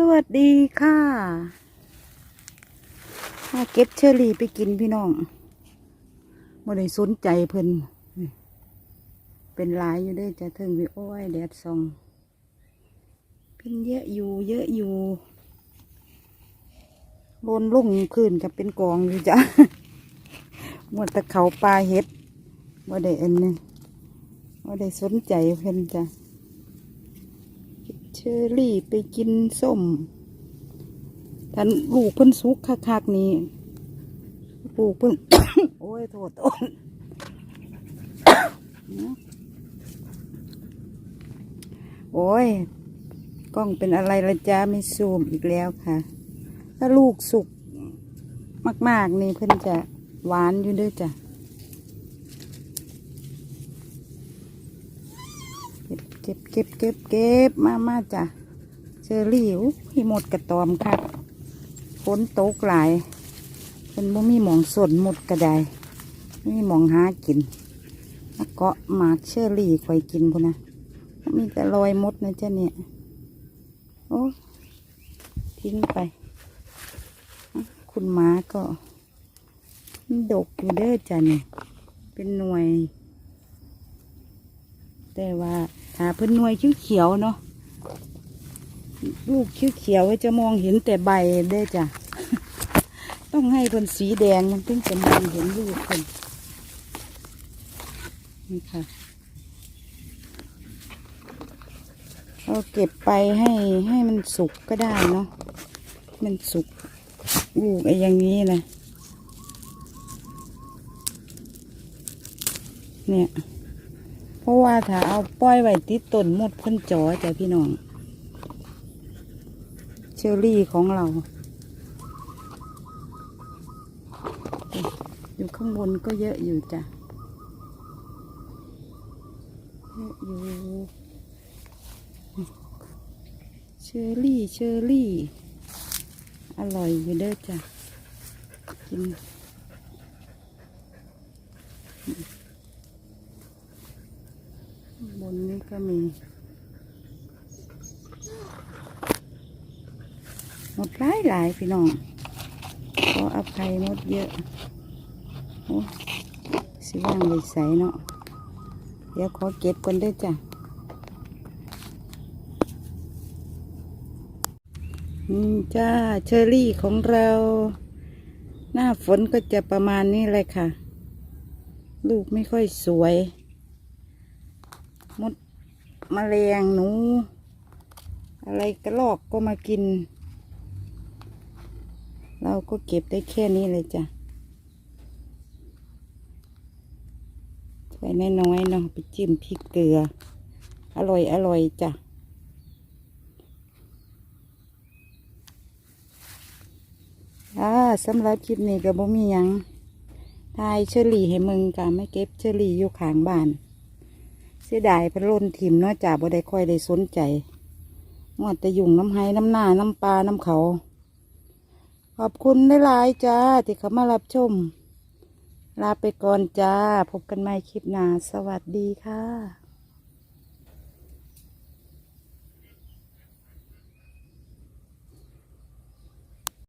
สวัสดีค่ะมาเก็บเชอรี่ไปกินพี่น้องไม่ได้สนใจเพิ่นเป็นหลายอยู่ด้วยจะถึงวิโอ้ยแดดส่องเป็นเยอะอยู่ เยอะอยู่บนลุ่งขึ้นกับเป็นกองอยู่จ้ะหมดตะเขาปลาเห็ดว่ได้อันนึงว่ได้สนใจเพิ่นจ้ะ เชอรี่ไปกินส้มท่านลูกเพิ่นสุกคักๆนี่ลูกเพิ่น โอ้ยโทษโทษโอ้ย กล้องเป็นอะไรละจ้าไม่ซูมอีกแล้วค่ะ ถ้าลูกสุกมาก ๆ นี่เพิ่นจะหวานอยู่ด้วยจ้ะ เก็บเก็บเก็บเก็บเก็บมามาจ้ะเชอรี่อู้ยหมดกระตอมครับฝนตกหลายเป็นบ่มีหมองสนหมดกระไดไม่มีหมองหากินแล้วก็หมากเชอรี่คอยกินพุ่นนะมีแต่รอยมดนะเจ้ะเนี่ยโอ้ทิ้งไป คุณหมาก็ดกอยู่เด้อจ้ะเนี่ยเป็นหน่วย แต่ว่าหาเพิ่นหน่วยเขียวๆเนาะลูกเขียวๆจะมองเห็นแต่ใบได้จ้ะ ต้องให้เพิ่นสีแดงมันถึงจะมองเห็นลูกเพิ่นนี่ค่ะเราเก็บไปให้ให้มันสุกก็ได้เนาะมันสุกลูกไอ้อย่างนี้นะเนี่ย เพราะว่าถ้าเอาปล่อยไว้ติดต้นหมดพ้นจอจ้ะพี่น้อง เชอรี่ของเรา อยู่ข้างบนก็เยอะอยู่จ้ะเยอะอยู่เชอรี่เชอรี่ อร่อยอยู่เด้อจ้ะกิน บนนี้ ก็มี หมดหลายหลายพี่น้องขออภัยหมดเยอะโอ้สิว่างเลยใสเนาะเดี๋ยวขอเก็บก่อนด้วยจ้ะอืมจ้าเชอรี่ของเรา หน้าฝนก็จะประมาณนี้เลยค่ะ ลูกไม่ค่อยสวย มด แมลงหนู อะไรกระลอกก็มากิน เราก็เก็บได้แค่นี้เลยจ้ะใส่น้อยๆเนาะไปจิ้มพริกเกลือ อร่อยอร่อยจ้ะอ่าสำหรับคลิปนี้ก็บ่มียังทายเชอรี่ให้มึงกะไม่เก็บเชอรี่อยู่ข้างบ้าน เสียดายเพนล้นถิ่มเนาะจ่าบ่ได้ค่อยได้สนใจมอดแต่ยุ่งน้ำไห้น้ำหน้าน้ำปลาน้ำเขา ขอบคุณหลายๆจ้าที่เขามารับชม ลาไปก่อนจ้า พบกันใหม่คลิปหน้า สวัสดีค่ะ